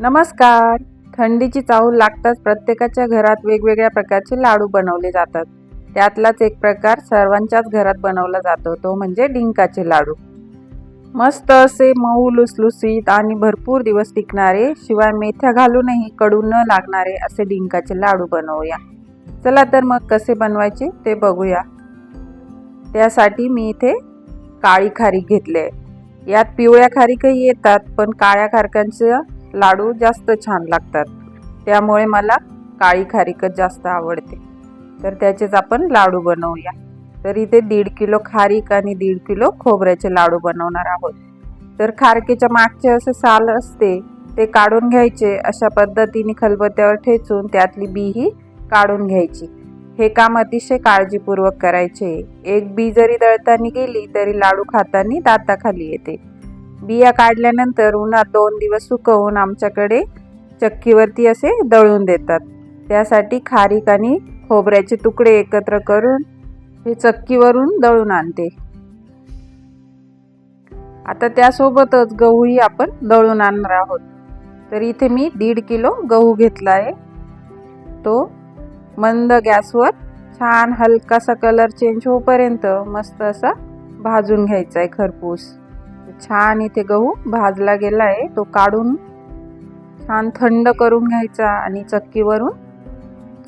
नमस्कार. थंडीची चाहूल लागताच प्रत्येकाच्या घरात वेगवेगळ्या प्रकारचे लाडू बनवले जातात. त्यातलाच एक प्रकार सर्वांच्याच घरात बनवला जातो. तो म्हणजे डिंकाचे लाडू. मस्त असे मऊ लुसलुसीत आणि भरपूर दिवस टिकणारे शिवाय मेथ्या घालूनही कडू न लागणारे असे डिंकाचे लाडू बनवूया. चला तर मग कसे बनवायचे ते बघूया. त्यासाठी मी इथे काळी खारीक घेतले यात पिवळ्या खारीकही येतात पण काळ्या खारकांचं लाडू जास्त छान लागतात. त्यामुळे मला काळी खारीकच जास्त आवडते. तर त्याचेच आपण लाडू बनवूया. तर इथे दीड किलो खारीक आणि दीड किलो खोबऱ्याचे लाडू बनवणार आहोत. तर खारकेच्या मागचे असे साल असते ते काढून घ्यायचे. अशा पद्धतीने खलबत्त्यावर ठेचून त्यातली बीही काढून घ्यायची. हे काम अतिशय काळजीपूर्वक करायचे. एक बी जरी दळताना गेली तरी लाडू खाताना दाताखाली येते. बिया काढल्यानंतर उन्हात दोन दिवस सुकवून आमच्याकडे चक्कीवरती असे दळून देतात. त्यासाठी खारीक आणि खोबऱ्याचे तुकडे एकत्र करून हे चक्कीवरून दळून आणते. आता त्यासोबतच गहूही आपण दळून आणणार आहोत. तर इथे मी दीड किलो गहू घेतला आहे. तो मंद गॅसवर छान हलकासा कलर चेंज होईपर्यंत मस्त असा भाजून घ्यायचा आहे खरपूस. छान इथे गहू भाजला गेला आहे तो काढून छान थंड करून घ्यायचा आणि चक्कीवरून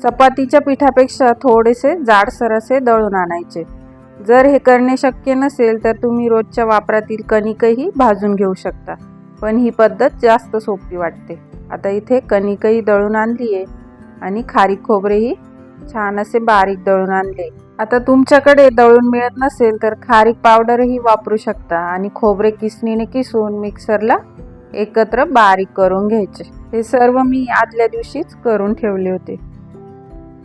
चपातीच्या पिठापेक्षा थोडेसे जाडसर असे दळून आणायचे. जर हे करणे शक्य नसेल तर तुम्ही रोजच्या वापरातील कणिकही भाजून घेऊ शकता. पण ही पद्धत जास्त सोपी वाटते. आता इथे कणिकही दळून आणली आहे आणि खारीक खोबरेही छान असे बारीक दळून आणले. आता तुमच्याकडे दळून मिळत नसेल तर खारीक पावडरही वापरू शकता आणि खोबरे किसणीने किसून मिक्सरला एकत्र बारीक करून घ्यायचे. हे सर्व मी आदल्या दिवशीच करून ठेवले होते.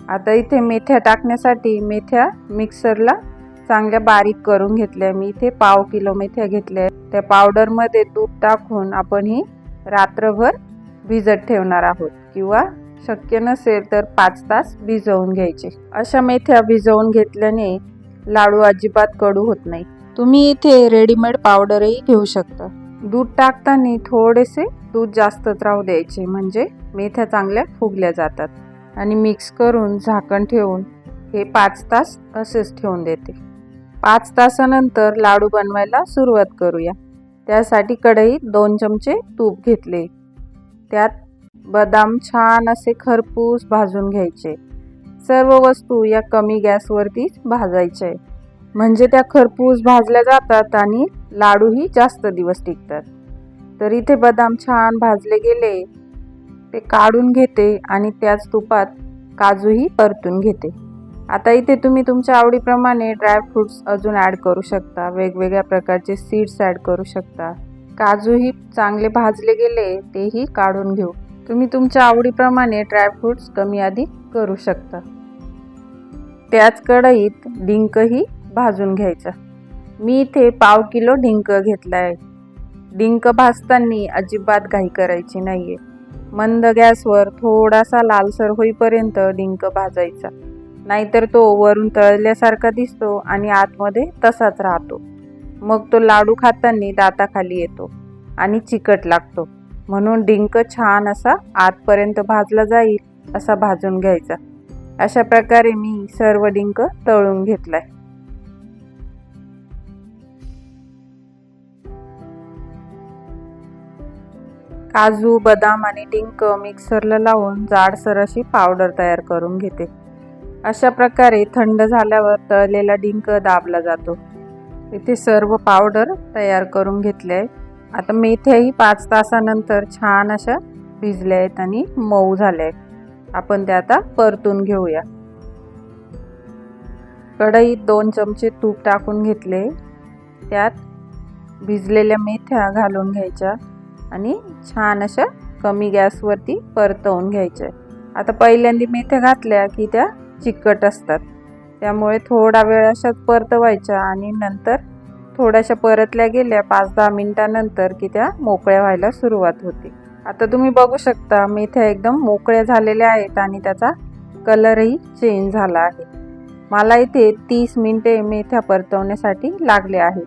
आता इथे मेथ्या टाकण्यासाठी मेथ्या मिक्सरला चांगल्या बारीक करून घेतल्या. मी इथे पाव किलो मेथ्या घेतल्या त्या पावडरमध्ये दूध टाकून आपण ही रात्रभर भिजत ठेवणार आहोत किंवा शक्य नसेल तर पाच तास भिजवून घ्यायचे. अशा मेथ्या भिजवून घेतल्याने लाडू अजिबात कडू होत नाही. तुम्ही इथे रेडीमेड पावडरही घेऊ शकता. दूध टाकताना थोडेसे दूध जास्तच राहू द्यायचे म्हणजे मेथ्या चांगल्या फुगल्या जातात. आणि मिक्स करून झाकण ठेवून हे पाच तास असेच ठेवून देते. पाच तासानंतर लाडू बनवायला सुरुवात करूया. त्यासाठी कढईत दोन चमचे तूप घेतले. त्यात बदाम छान असे खरपूस भाजून घ्यायचे. सर्व वस्तू या कमी गॅसवरतीच भाजायचे. म्हणजे त्या खरपूस भाजल्या जातात आणि लाडूही जास्त दिवस टिकतात. तर इथे बदाम छान भाजले गेले. ते काढून घेते आणि त्याच तुपात काजूही परतून घेते. आता इथे तुम्ही तुमच्या आवडीप्रमाणे ड्रायफ्रुट्स अजून ॲड करू शकता. वेगवेगळ्या प्रकारचे सीड्स ॲड करू शकता. काजूही चांगले भाजले गेले तेही काढून घेऊ. तुम्ही तुमच्या आवडीप्रमाणे ड्रायफ्रुट्स कमी आधी करू शकता. त्याच कढईत डिंकही भाजून घ्यायचा. मी इथे पाव किलो डिंक घेतला आहे डिंक भाजताना अजिबात घाई करायची नाही आहे मंद गॅसवर थोडासा लालसर होईपर्यंत डिंक भाजायचा. नाहीतर तो वरून तळल्यासारखा दिसतो आणि आतमध्ये तसाच राहतो. मग तो लाडू खाताना दाताखाली येतो आणि चिकट लागतो. म्हणून डिंक छान असा आतपर्यंत भाजला जाईल असा भाजून घ्यायचा. अशा प्रकारे मी सर्व डिंक तळून घेतलाय. काजू बदाम आणि डिंक मिक्सरला लावून जाडसर अशी पावडर तयार करून घेते. अशा प्रकारे थंड झाल्यावर तळलेला डिंक दाबला जातो. इथे सर्व पावडर तयार करून घेतले आहे. आता मेथ्याही पाच तासानंतर छान अशा भिजल्या आहेत आणि मऊ झाल्या आहेत. आपण त्या आता परतून घेऊया. कढईत दोन चमचे तूप टाकून घेतले. त्यात भिजलेल्या मेथ्या घालून घ्यायच्या आणि छान अशा कमी गॅसवरती परतवून घ्यायच्या. आता पहिल्यांदा मेथ्या घातल्या की त्या चिकट असतात. त्यामुळे थोडा वेळ अशाच परतवायच्या आणि नंतर थोड्याशा परतल्या गेल्या पाच दहा मिनिटानंतर की त्या मोकळ्या व्हायला सुरुवात होते. आता तुम्ही बघू शकता मेथ्या एकदम मोकळ्या झालेल्या आहेत आणि त्याचा कलरही चेंज झाला आहे. मला इथे तीस मिनटे मेथ्या परतवण्यासाठी लागले आहेत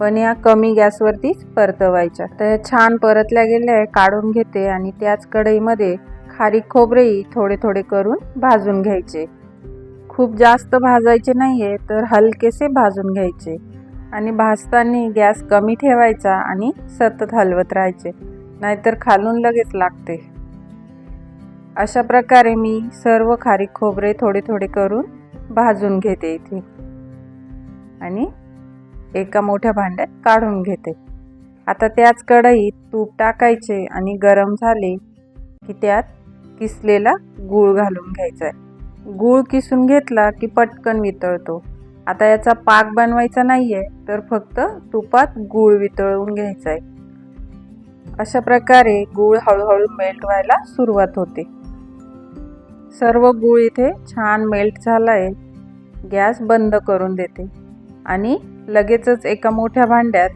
पण या कमी गॅसवरतीच परतवायच्या. तर छान परतल्या गेल्या काढून घेते आणि त्याच कढईमध्ये खारीक खोबरेही थोडे थोडे करून भाजून घ्यायचे. खूप जास्त भाजायचे नाही आहे तर हलकेसे भाजून घ्यायचे. आणि भाजताना गॅस कमी ठेवायचा आणि सतत हलवत राहायचे. नाहीतर खालून लगेच लागते. अशा प्रकारे मी सर्व खारीक खोबरे थोडे थोडे करून भाजून घेते इथे. आणि एका मोठ्या भांड्यात काढून घेते. आता त्याच कढईत तूप टाकायचे आणि गरम झाले की त्यात किसलेला गूळ घालून घ्यायचा आहे. गूळ किसून घेतला की पटकन वितळतो. आता याचा पाक बनवायचा नाही आहे तर फक्त तुपात गूळ वितळवून घ्यायचा आहे. अशा प्रकारे गूळ हळूहळू मेल्ट व्हायला सुरुवात होते. सर्व गूळ इथे छान मेल्ट झाला आहे गॅस बंद करून देते. आणि लगेचच एका मोठ्या भांड्यात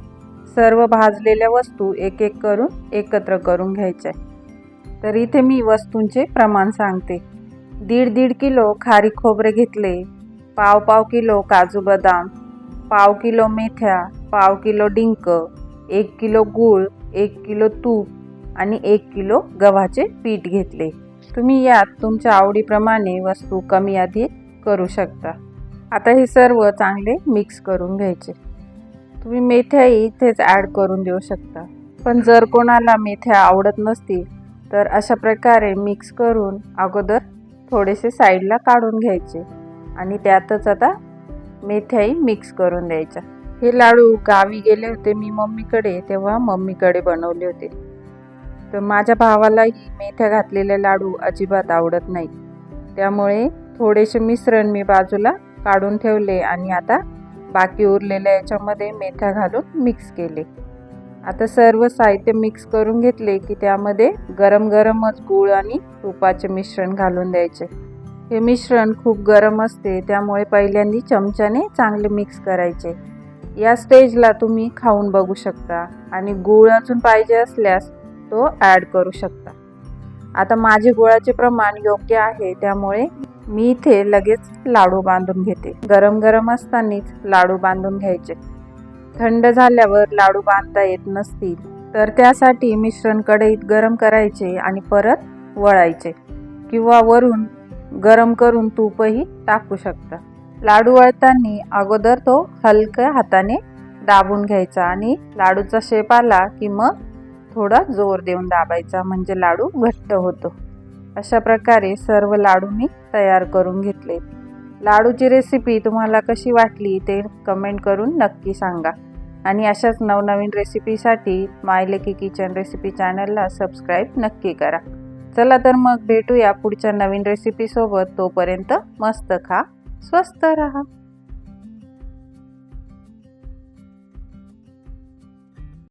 सर्व भाजलेल्या वस्तू एक एक करून एकत्र करून घ्यायच्या. तर इथे मी वस्तूंचे प्रमाण सांगते. दीड दीड किलो खारी खोबरे घेतले. पाव पाव किलो काजू बदाम पाव किलो मेथ्या पाव किलो डिंक एक किलो गूळ एक किलो तूप आणि एक किलो गव्हाचे पीठ घेतले. तुम्ही यात तुमच्या आवडीप्रमाणे वस्तू कमी अधिक करू शकता. आता हे सर्व चांगले मिक्स करून घ्यायचे. तुम्ही मेथ्याही इथेच ॲड करून देऊ शकता. पण जर कोणाला मेथ्या आवडत नसतील तर अशा प्रकारे मिक्स करून अगोदर थोडेसे साईडला काढून घ्यायचे. आणि त्यातच आता मेथ्याही मिक्स करून द्यायच्या. हे लाडू गावी गेले होते मी मम्मीकडे तेव्हा मम्मीकडे बनवले होते. तर माझ्या भावालाही मेथ्या घातलेले लाडू अजिबात आवडत नाही. त्यामुळे थोडेसे मिश्रण मी बाजूला काढून ठेवले आणि आता बाकी उरलेल्या याच्यामध्ये मेथ्या घालून मिक्स केले. आता सर्व साहित्य मिक्स करून घेतले की त्यामध्ये गरम गरमच गूळ आणि तुपाचे मिश्रण घालून द्यायचे. हे मिश्रण खूप गरम असते त्यामुळे पहिल्यांदा चमच्याने चांगले मिक्स करायचे. या स्टेजला तुम्ही खाऊन बघू शकता आणि गूळ अजून पाहिजे असल्यास तो ॲड करू शकता. आता माझे गुळाचे प्रमाण योग्य आहे त्यामुळे मी इथे लगेच लाडू बांधून घेते. गरम गरम असतानाच लाडू बांधून घ्यायचे. थंड झाल्यावर लाडू बांधता येत नसतील तर त्यासाठी मिश्रण कढईत गरम करायचे आणि परत वळायचे. किंवा वरून गरम करून तूपही टाकू शकता. लाडू वळताना अगोदर तो हलक्या हाताने दाबून घ्यायचा आणि लाडूचा शेप आला की मग थोडा जोर देऊन दाबायचा म्हणजे लाडू घट्ट होतो. अशा प्रकारे सर्व लाडू मी तयार करून घेतले. लाडूची रेसिपी तुम्हाला कशी वाटली ते कमेंट करून नक्की सांगा. आणि अशाच नवनवीन रेसिपीसाठी माय लेकी किचन रेसिपी चॅनलला सबस्क्राईब नक्की करा. चला तर मग भेटूया पुढच्या नवीन रेसिपीसोबत तोपर्यंत मस्त खा स्वस्त रहा.